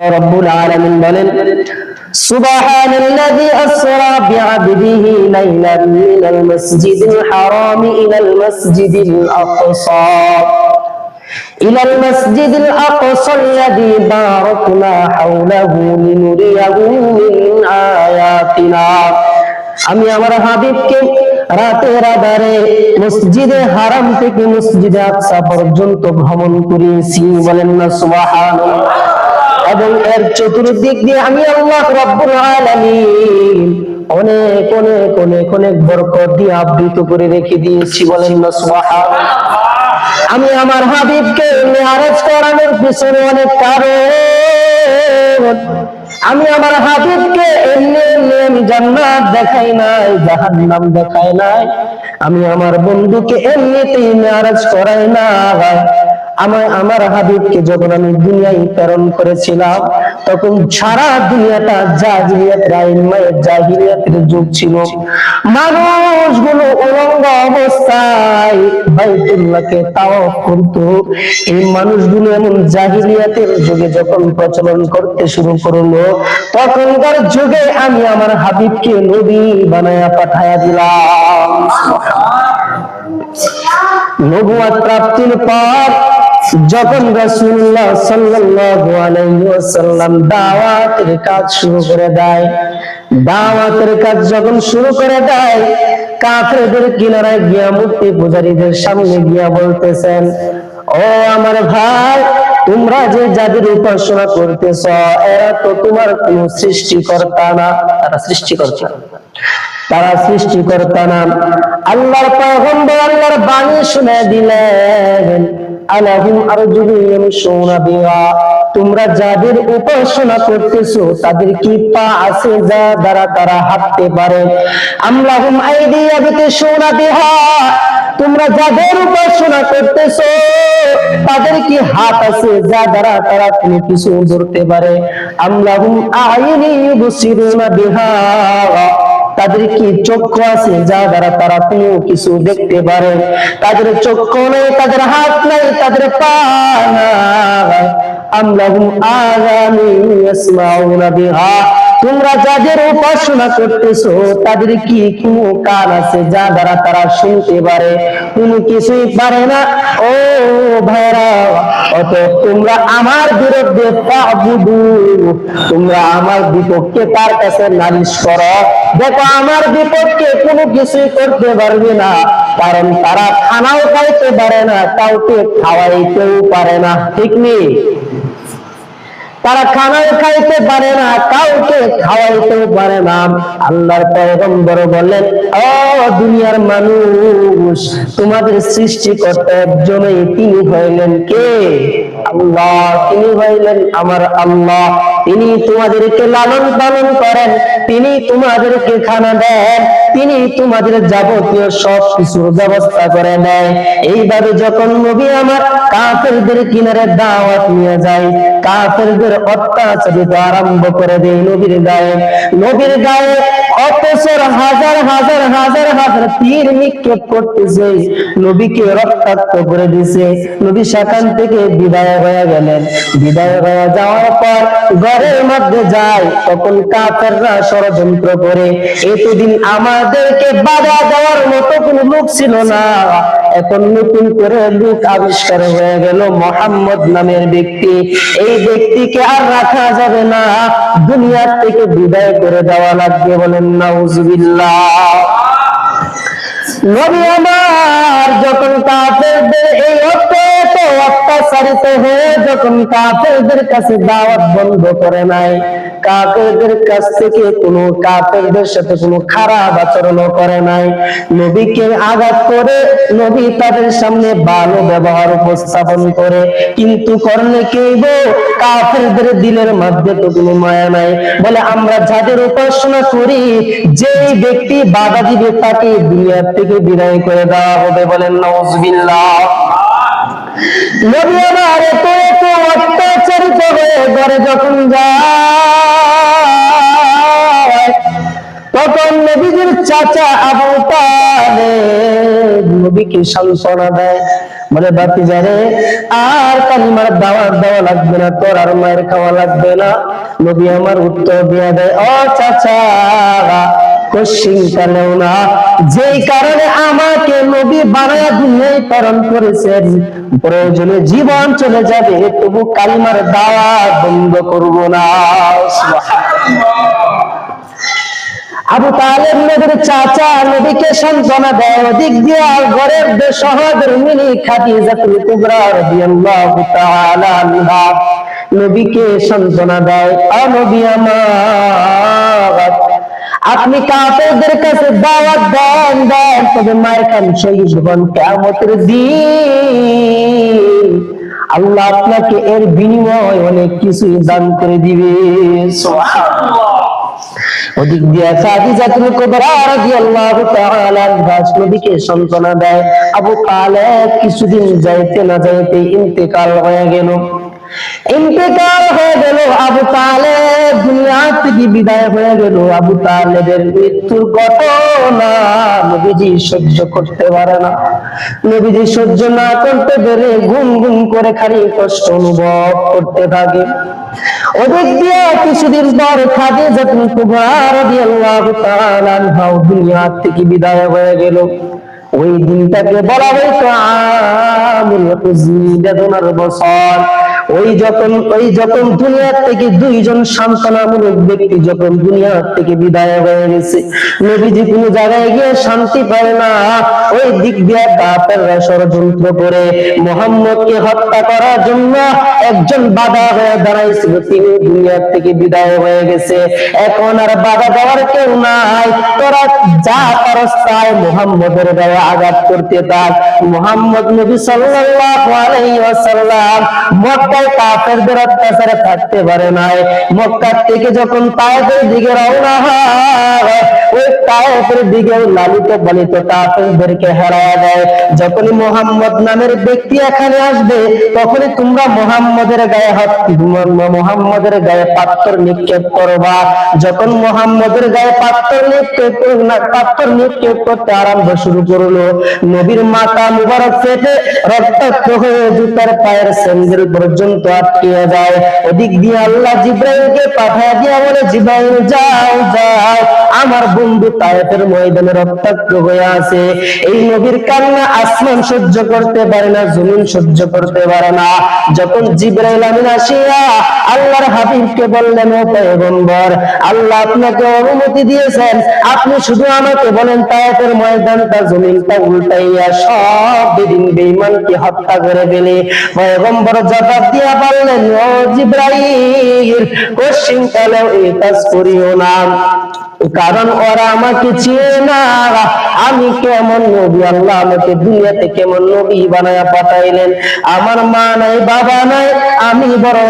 রব্বুল আলামিন বলেন সুবহানাল্লাযী আসরা বি'আবদিহি লাইলান মিনাল মাসজিদিল হারাম ইলাল মাসজিদিল আকসা إلى المسجد الأقصى الذي باركنا حوله لنريه من آياتنا আমি আমার হাবিবকে রাতের আধারে মসজিদে হারাম থেকে মসজিদে আকসা পর্যন্ত ভ্রমণ করিয়েছি বলেন না সুবহানাল্লাহ এবং এর চতুর্দিক দিয়ে আমি আল্লাহ রব্বুল আলামিন অনেক অনেক অনেক অনেক বরকত দিয়ে আবৃত করে রেখে দিয়েছি। বলেন না, সুবহানাল্লাহ। আমি আমার হাবিবকে মেয়ারেজ করানোর পিছনে অনেক কারণ। আমি আমার হাবিবকে এমনি এমনি আমি জান্নাত দেখাই নাই, জাহান্নাম দেখাই নাই। আমি আমার বন্ধুকে এমনিতেই মেয়ারেজ করাই না আমার আমার হাবিবকে যখন আমি দুনিয়ায় প্রেরণ করেছিলাম তখন সারা দুনিয়াটা জাহিলিয়াত রাইমায়ের জাহিলিয়াতের যুগ ছিল। মানুষগুলো উলঙ্গ অবস্থায় বাইতুল্লাহকে তাওয়াফ করত। এই মানুষগুলো এমন জাহিলিয়াতের যুগে যখন প্রচলন করতে শুরু করল তখনকার যুগে আমি আমার হাবিবকে নবী বানায়া পাঠায়া দিলাম। নবুয়াত প্রাপ্তির পর যখন রাসূলুল্লাহ সাল্লাল্লাহু আলাইহি ওয়াসাল্লাম দাওয়াতের কাজ শুরু করে দেয়, দাওয়াতের কাজ যখন শুরু করে দেয়, কাফেরদের কিনারায় গিয়া মূর্তি পূজারীদের সামনে গিয়া বলতেছেন, ও আমার ভাই, তোমরা যে যাদের উপাসনা করতেছ, এরা তো তোমার কোন সৃষ্টিকর্তা না। তারা সৃষ্টিকর্তা। তারা সৃষ্টিকর্তা না। আল্লাহর পয়গম্বর আল্লাহর বাণী শুনে দিলেন আলাহুম আরজুলুন ইয়ামশুনা বিহা। তোমরা যাদের উপাসনা করতেছো, তাদের কি পা আছে যা দ্বারা তারা হাঁটতে পারে? আমলাহুম আইদিয়া বিতাশুনা বিহা। তোমরা যাদের উপাসনা করতেছো, তাদের কি হাত আছে যা দ্বারা তারা কোনো কিছু ধরতে পারে? আমলাহুম আইনি ইউবসিরুনা বিহা। তাদের কি চক্ষু আছে যা দ্বারা তারা কোনো কিছু দেখতে পারে? তাদের চক্ষু নেই, তাদের হাত নেই, তাদের পা নাই। আমলাহুম আযানি ইয়াসমাউনা বিহা। তোমরা যাদের উপাসনা করতেছো, তাদের কি কোনো কান আছে যা দ্বারা তারা শুনতে পারে? কোনো কিছুই পারে না। ও ভাইরা অত তোমরা আমার বিরুদ্ধে তোমরা আমার বিপক্ষে তার কাছে নালিশ করো। দেখো, আমার বিপক্ষে কোনো কিছুই করতে পারবে না, কারণ তারা খানাও খাইতে পারে না, কাউকে খাওয়াইতেও পারে না। ঠিক নেই? তারা খানাও খাইতে পারে না, কাউকে খাওয়াইতে পারে না। আল্লাহর পয়গম্বর বলেন ও দুনিয়ার মানুষ, তোমাদের সৃষ্টিকর্তা একজনই তিনি হইলেন কে? আল্লাহ, তিনি হইলেন আমার আল্লাহ। তিনি তোমাদেরকে লালন পালন করেন, তিনি তোমাদেরকে খানা দেন, তিনি তোমাদের যাবতীয় সব কিছুর ব্যবস্থা করে দেয় এইভাবে যখন নবী আমার কাফেরদের কিনারে দাওয়াত নিয়ে যায়, কাফেরদের অত্যাচারিত আরম্ভ করে দেয় নবীর গায়ে। নবীর গায়ে অপসর হাজার হাজার হাজার হাজার তীর নিক্ষেপ করতেছে, নবীকে রক্তাক্ত করে দিছে। নবী সেখান থেকে বিদায় হয়ে গেলেন। বিদায় হয়ে যাওয়ার পর ঘরের মধ্যে যায়। তখন কাফেররা ষড়যন্ত্র করে। এতদিন আমাদেরকে বাধা দেওয়ার মতো লোক ছিল না। এখন নতুন করে লোক আবিষ্কার হয়ে গেল মোহাম্মদ নামের ব্যক্তি। এই ব্যক্তিকে আর রাখা যাবে না। দুনিয়ার থেকে বিদায় করে দেওয়া লাগবে বলেন, নাউজুবিল্লাহ। নবী আমার যখন কাফেরদের এই অত্যন্ত অত্যাচারিত হয়ে যখন কাফেরদের কাছে দাওয়াত বন্ধ করে নাই কাফেরদের কাছ থেকে কোনো কাফেরদের সাথে কোনো খারাপ আচরণ করে নাই। নবীকে আঘাত করে নবী তাদের সামনে ভালো ব্যবহার উপস্থাপন করে। কিন্তু করলে কেব কাফেরদের দিলের মধ্যে তো কোনো মায়া নাই। বলে, আমরা যাদের উপাসনা করি, যেই ব্যক্তি বাধা দিবে তাকে দুনিয়ার থেকে বিদায় করে দেওয়া হবে। বলেন নজবিল্লাহ নবী আমার এত অত্যাচারিত হয়ে ঘরে যখন তখন নবীজির চাচা আবু তালেব নবীকে সান্ত্বনা দেয়। বলে বাতি জানে আর কালিমার দাওয়াত দেওয়া লাগবে না, তোর আর মায়ের খাওয়া লাগবে না। নবী আমার উত্তর দিয়া দেয়, ও চাচা কোশ্চিন কালেও না। যেই কারণে আমাকে নবী বানায়া দুনিয়ায় প্রেরণ করেছেন, প্রয়োজনে জীবন চলে যাবে, তবু কালিমার দাওয়াত বন্ধ করব না। আবু তালেব নবীর চাচা নবীকে সান্ত্বনা দেয়, ওদিক দিয়ে ঘরের সহদের মিনি খাদিজাতুল কুবরা রাদিয়াল্লাহু তাআলা আনহা নবীকে সান্ত্বনা দেয়, আ নবী আমার। আপনি কাফেরদের কাছে দাওয়াত দেন দেন তবে মায়ের খান শহীদ হন কিয়ামতের দিন। আল্লাহ আপনাকে এর বিনিময় অনেক কিছু দান করে দিবে। ওদিক দিয়ে খাদিজাতুল কুবরা রাদিয়াল্লাহু তাআলা নবীকে দেয় আবু তালেব কিছুদিন যাইতে না যাইতে ইন্তেকাল হয়ে গেল। ইন্তেকাল হয়ে গেল আবু তালেব। দুনিয়া থেকে বিদায় হয়ে গেল আবু তালেবের মৃত্যুর ঘটনা? নবীজি সহ্য করতে পারে না। নবীজি সহ্য না করতে পেরে গুন গুন করে খালি কষ্ট অনুভব করতে থাকে। ওদিক দিয়ে কিছুদিন পর খাদে যখন রাদিয়াল্লাহু তাআলা আনহা দুনিয়া থেকে বিদায় হয়ে গেল? ওই দিনটাকে বলা হয়তো আমুল বেদনার বছর। ওই যখন ওই যখন দুনিয়া থেকে দুইজন সান্ত্বনামূলক ব্যক্তি যখন দুনিয়া থেকে বিদায় হয়ে গেছে, নবীজি কোনো জায়গায় গিয়ে শান্তি পায় না। ওই দিক দিয়ে কাপেররা ষড়যন্ত্র করে মোহাম্মদকে হত্যা করার জন্য একজন বাধা হয়ে দাঁড়াইছিল, তিনি দুনিয়া থেকে বিদায় হয়ে গেছে। এখন আর বাধা দেওয়ার কেউ নাই। তোরা যা পারস তাই মোহাম্মদের গায়ে আঘাত করতে থাক মোহাম্মদ নবী সাল্লাল্লাহু আলাইহি ওয়াসাল্লাম মক্কায় কাফেরদের অত্যাচারে থাকতে পারে নাই। মক্কা থেকে যখন তায়েফের দিকে রওনা ওই তায়েফের দিকে লালিত পালিত কাফেরদেরকে হারায় দেয় যখনই মোহাম্মদ নামের ব্যক্তি এখানে আসবে, তখনই তোমরা মোহাম্মদের গায়ে হাত মোহাম্মদের গায়ে নিক্ষেপ করবা। যখন মোহাম্মদের গায়ে নিক্ষেপ নিক্ষেপ করতে আরম্ভ শুরু করল। নবীর মাথা মুবারক ফেটে রক্তাক্ত হয়ে জুতার পায়ের স্যান্ডেল পর্যন্ত আটকিয়ে যায়। ওদিক দিয়ে আল্লাহ জিব্রাইলকে পাঠায় দিয়া বলে, জিব্রাইল, যাও যাও। আমার বন্ধু তায়েফের ময়দানে রক্তাক্ত হয়ে আছে। এই নবীর কান্না আসমান সহ্য করতে পারে না, জমিন সহ্য করতে পারে না। যখন জিব্রাইল আমিন আসিয়া আল্লাহর হাবিবকে বললেন, ও পয়গম্বর, আল্লাহ আপনাকে অনুমতি দিয়েছেন। আপনি শুধু আমাকে বলেন, তায়েফের ময়দানটা, জমিনটা উল্টাইয়া সব বেদিন বেঈমানকে হত্যা করে ফেলে। পয়গম্বর জবাব দিয়া বললেন ও জিব্রাইল কোশ্চিন কালেও এই কাজ করিও না। কারণ ওরা আমাকে চিনে না। আমি কেমন নবী, আল্লাহ আমাকে দুনিয়াতে কেমন নবী বানায়া পাঠাইলেন। আমার মা নাই, বাবা নাই, আমি বড়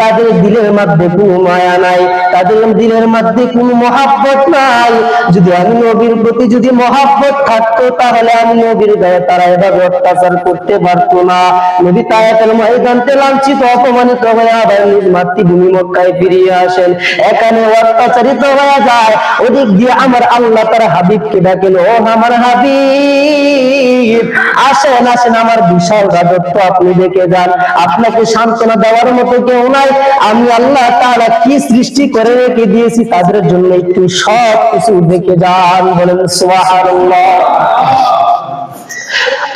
তাদের দিলের মধ্যে কোনো মায়া নাই, তাদের দিলের মধ্যে কোনো মহাব্বত নাই। যদি আমি নবীর প্রতি যদি মহাব্বত থাকতো, তাহলে আমি নবীর গায়ে তারা এভাবে অত্যাচার করতে পারতো না। নবী তায়াতের ময়দানতে লাঞ্ছিত, অপমানিত হয়ে আবার নিজ মাতৃভূমি মক্কায় ফিরিয়ে আসেন। এখানে অত্যাচারিত হয়ে যায়, ওদিক দিয়ে আমার আল্লাহ তার হাবিবকে ডাকেন ও আমার হাবিব, আসেন আসেন, আমার বিশাল রাজত্ব আপনি দেখে যান। আপনাকে সান্ত্বনা দেওয়ার মতো কেউ নাই। আমি আল্লাহ তারা কি সৃষ্টি করে রেখে দিয়েছি তাদের জন্য একটু সব কিছু দেখে যান। বলেন, সুবহানাল্লাহ।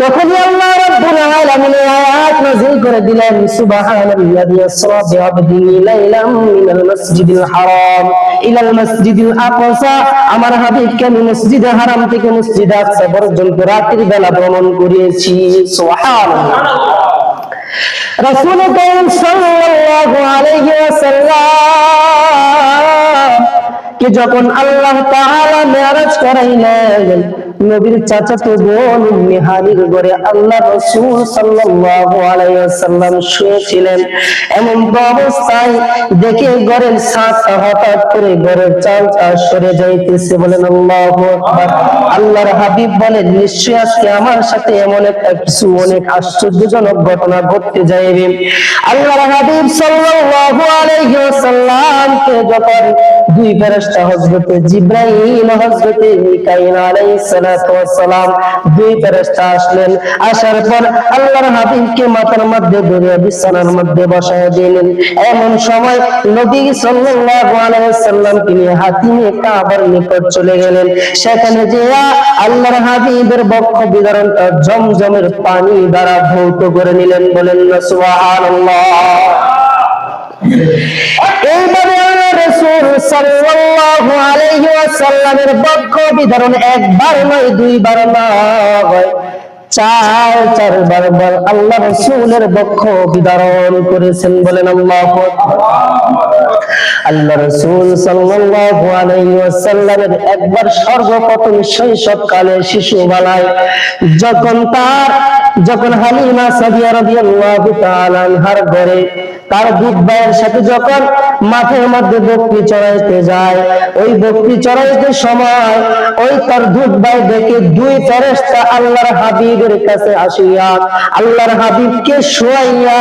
তখনই আল্লাহ রাব্বুল আলামিন আয়াত নাযিল করে দিলেন সুবহানাল্লাযী আসরা বিআবদিহি লাইলাম মিনাল মাসজিদিল হারাম। ইলাল মাসজিদিল আকসা, আমার হাবিবকে আমি মসজিদে হারাম থেকে মসজিদে আকসা পর্যন্ত রাত্রি বেলা ভ্রমণ করিয়েছি। সুবহানাল্লাহ। রাসূল কারীম সাল্লাল্লাহু আলাইহি ওয়াসাল্লাম, কে যখন আল্লাহ তাআলা মেরাজ করাইলেন নবীর চাচাতো বোন উম্মে হানির ঘরে আল্লাহ রাসূল সাল্লাল্লাহু আলাইহি শুয়েছিলেন। এমন অবস্থায় দেখে ঘরের ছাদ হঠাৎ করে ঘরের চালটা সরে যাইতেছে বলেন, আল্লাহু আল্লাহর হাবিব বলেন, নিশ্চয়ই আজকে আমার সাথে এমন একটা কিছু অনেক আশ্চর্যজনক ঘটনা ঘটতে যাইবে। আল্লাহর হাবিব সাল্লাল্লাহু আলাইহি ওয়াসাল্লামকে যখন দুই ফেরেশতা হযরতে জিব্রাইল হযরতে মিকাইল আলাইহিস সালাতু ওয়াস সালাম দুই ফেরেশতা আসলেন। আসার পর আল্লাহর হাবিবকে মাথার মধ্যে ধরে বিছানার মধ্যে বসায় দিলেন। এমন সময় নবী সাল্লাল্লাহু আলাইহি সাল্লাম তিনি হাতিমে কাবার নিকট চলে গেলেন। সেখানে যে আল্লাহর হাবিবের বক্ষ বিদরণটা জমজমের পানি দ্বারা ভৌত করে নিলেন। বলেন সুবহানাল্লাহ। এইভাবে বক্ষ বিদরণ একবার নয়, দুইবার নয়। চার আল্লাহ বক্ষ বিদারণ করেছেন বলেন আল্লাহ আল্লাহ রসুল সাল্লাল্লাহু আলাইহি ওয়াসাল্লামের একবার সর্বপ্রথম শৈশবকালে শিশু বেলায় যখন তার যখন হালিমা সাদিয়া রাদিয়াল্লাহু তাআলা আনহার ঘরে, তার দুধ ভাইয়ের সাথে যখন মাঠের মধ্যে বকরি চড়াইতে যায়, ওই বকরি চড়াইতে সময় ওই তার দুধ ভাই দেখে দুই ফেরেশতা আল্লাহর হাবিবের কাছে আসিয়া, আল্লাহর হাবিবকে শোয়াইয়া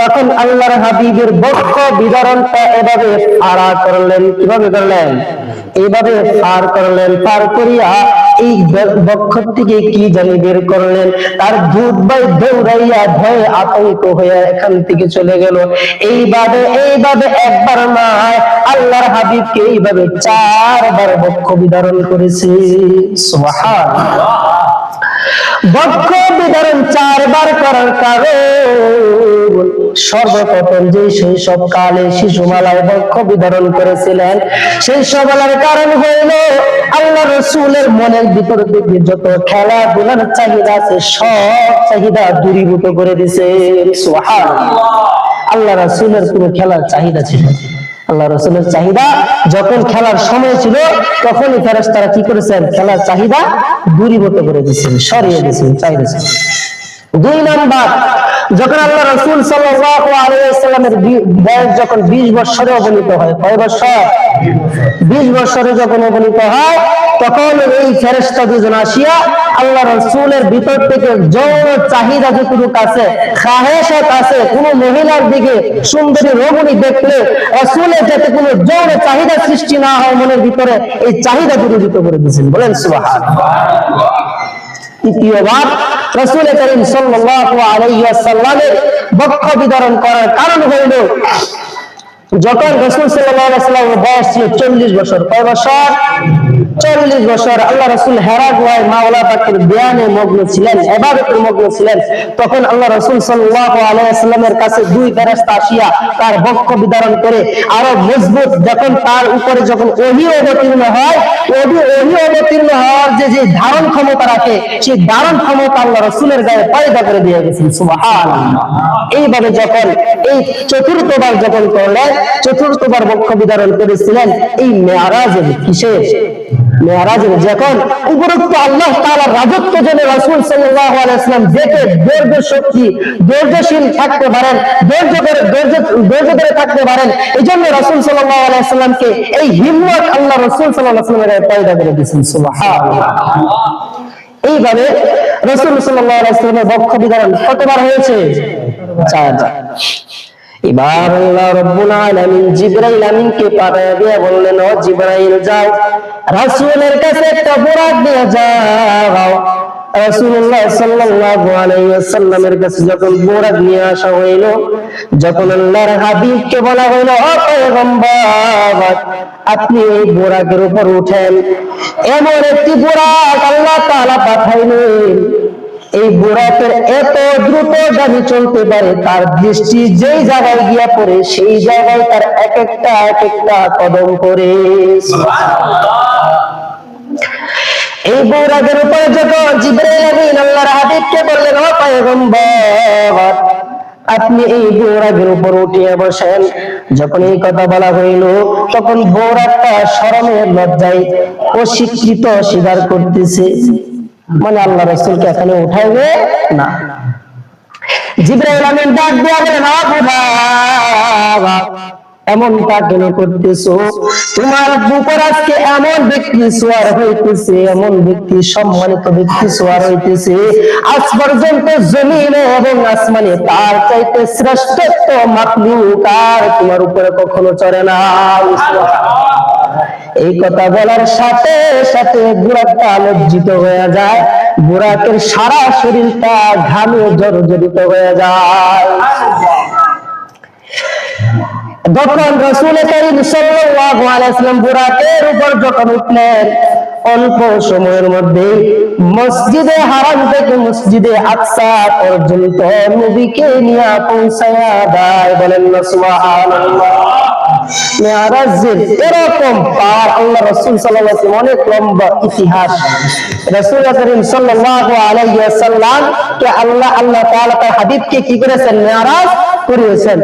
তখন আল্লাহর হাবিবের বক্ষ বিতরণটা এভাবে ফাড়া করলেন। কীভাবে করলেন? এইভাবে পার করলেন। পার করিয়া এই বক্ষ থেকে কি জানি বের করলেন। তার দুধ ভাই দৌড়াইয়া ভয়ে আতঙ্ক হয়ে এখান থেকে চলে গেল। এইভাবে এইভাবে একবার নয় আল্লাহর হাবিবকে এইভাবে চারবার বক্ষ বিধারণ করেছে। সুবহানাল্লাহ। বক্ষ বিতরণ চারবার করার কারণ। সর্বপ্রথম যে সব কালে শিশুমালায় বক্ষ বিতরণ করেছিলেন, সেই কারণ হইল, আল্লাহ রসুলের মনের ভিতর যত খেলাধুলার চাহিদা আছে, সব চাহিদা দূরীভূত করে দিছে আল্লাহ রসুলের খেলার চাহিদা ছিল না। আল্লাহ রসুলের চাহিদা যখন খেলার সময় ছিল, তখনই তারা কি করেছেন খেলার চাহিদা দূরীভূত করে দিয়েছেন, সরিয়ে দিয়েছেন চাহিদা। দুই নাম্বার, যখন আল্লাহ রসুল বয়স যখন 20 বছরে অবনীত হয়, কয় বছর 20 বছরে যখন অবনীত হয়, তখন এই ফেরেশতা দুজন আসিয়া আল্লাহ রসুলের ভিতর থেকে চাহিদা যতটুকু আছে আছে, কোন মহিলার দিকে সুন্দরী রমণী দেখলে রসুলের যাতে কোনো যৌন চাহিদা সৃষ্টি না হয় মনের ভিতরে, এই চাহিদা দূরীভূত করে দিয়েছেন। বলেন সুবহানাল্লাহ। তৃতীয়বার রসুল করিম সাল্লামের বক্ষ বিতরণ করার কারণ হইল, যখন রসুল সাল্লাহ বয়স ছিল 40 বছর, কয় বছর? 40 বছর আল্লাহ রসুল হেরা গুহায় মাওলা পাকের ধ্যানে মগ্ন ছিলেন ইবাদতের মগ্ন ছিলেন। তখন আল্লাহ রসুল সাল্লাল্লাহু আলাইহি ওয়াসাল্লামের কাছে দুই ফেরেশতা আসিয়া তার বক্ষ বিতরণ করে, আরও মজবুত যখন তার উপরে যখন ওহী অবতীর্ণ হয়, ওহী ওহী অবতীর্ণ হওয়ার যে যে ধারণ ক্ষমতা রাখে, সেই ধারণ ক্ষমতা আল্লাহ রসুলের গায়ে পয়দা করে দিয়ে গেছেন, সুবহানাল্লাহ। এইভাবে যখন এই চতুর্থবার যখন করলেন, চতুর্থবার বক্ষ বিতরণ করেছিলেন, এই মেয়ারাজের কিসের যখন আল্লাহ রাজত্ব জেনে রাসূল সাল্লাল্লাহু আলাইহি শক্তি থাকতে পারেন থাকতে পারেন এই জন্য রাসূল সাল্লাল্লাহু আলাইহি ওয়াসাল্লামকে এই হিম্মত আল্লাহ রাসূল সাল্লাল্লাহু আলাইহি ওয়াসাল্লামের করে দিয়েছেন, সুবহানাল্লাহ। এইভাবে রসুল সাল্লামের বক্ষ বিতরণ কতবার হয়েছে। চারবার এবার আল্লাহ রব্বুল আলামিন জিবরাইল আমিনকে দিয়ে বললেন, ও জিবরাইল, যাও। রাসূলের কাছে একটা দিয়ে যাও। রাসূলুল্লাহ সাল্লাল্লাহু আলাইহি ওয়াসাল্লামের কাছে যখন নিয়ে আসা হইল, যখন আল্লাহর হাবিবকে বলা হইল, ও পয়গম্বর, আপনি এই বোরাকের উপর উঠেন। এমন একটি বোরাক আল্লাহ তাআলা পাঠাইলেন। এই বোরাকের এত দ্রুত গাড়ি চলতে পারে তার দৃষ্টি যেই জায়গায় গিয়া পড়ে সেই জায়গায় তার এক একটা এক একটা কদম করে এই বোরাকের উপরে যখন জিবরাইল আমিন আল্লাহর হাবিবকে বললেন ও পয়গম্বর আপনি এই বোরাকের উপর উঠিয়ে বসেন। যখন এই কথা বলা হইল তখন বোরাকটা শরমের লজ্জায় অস্বীকৃত স্বীকার করতেছে। মানে আল্লাহ রসুলকে এখানে উঠাইবে না। জিব্রাইল আমিন ডাক বাবা এমনটা কেন করতেছো? তোমার আজকে এমন ব্যক্তি সোয়ার হইতেছে, এমন ব্যক্তি সম্মানিত ব্যক্তি সোয়ার হইতেছে। আজ পর্যন্ত জমিনে এবং আসমানে তার চাইতে শ্রেষ্ঠত্ব মাকলুক আর তোমার উপরে কখনো চড়ে না। এই কথা বলার সাথে সাথে বুড়াটা লজ্জিত হয়ে যায়। বুড়াকের সারা শরীরটা ঘামে জর্জরিত হয়ে যায়। যখন রসুল করিম সাল্লাম বুরাকের উপর যখন উঠলেন, অল্প সময়ের মধ্যে মসজিদে হারাম থেকে মসজিদে আকসা পর্যন্ত নবীকে নিয়ে পৌঁছায়া দেয় বলেন না, সুবহানাল্লাহ। মেয়ারাজের এরকম পার আল্লাহ রসুল ওয়াসাল্লাম অনেক লম্বা ইতিহাস। রসুল করিম সাল্লাহ আলাইহি ওয়াসাল্লাম কে আল্লাহ আল্লাহ তাআলা তার হাবিবকে কি করেছেন? মেয়ারাজ করিয়েছেন।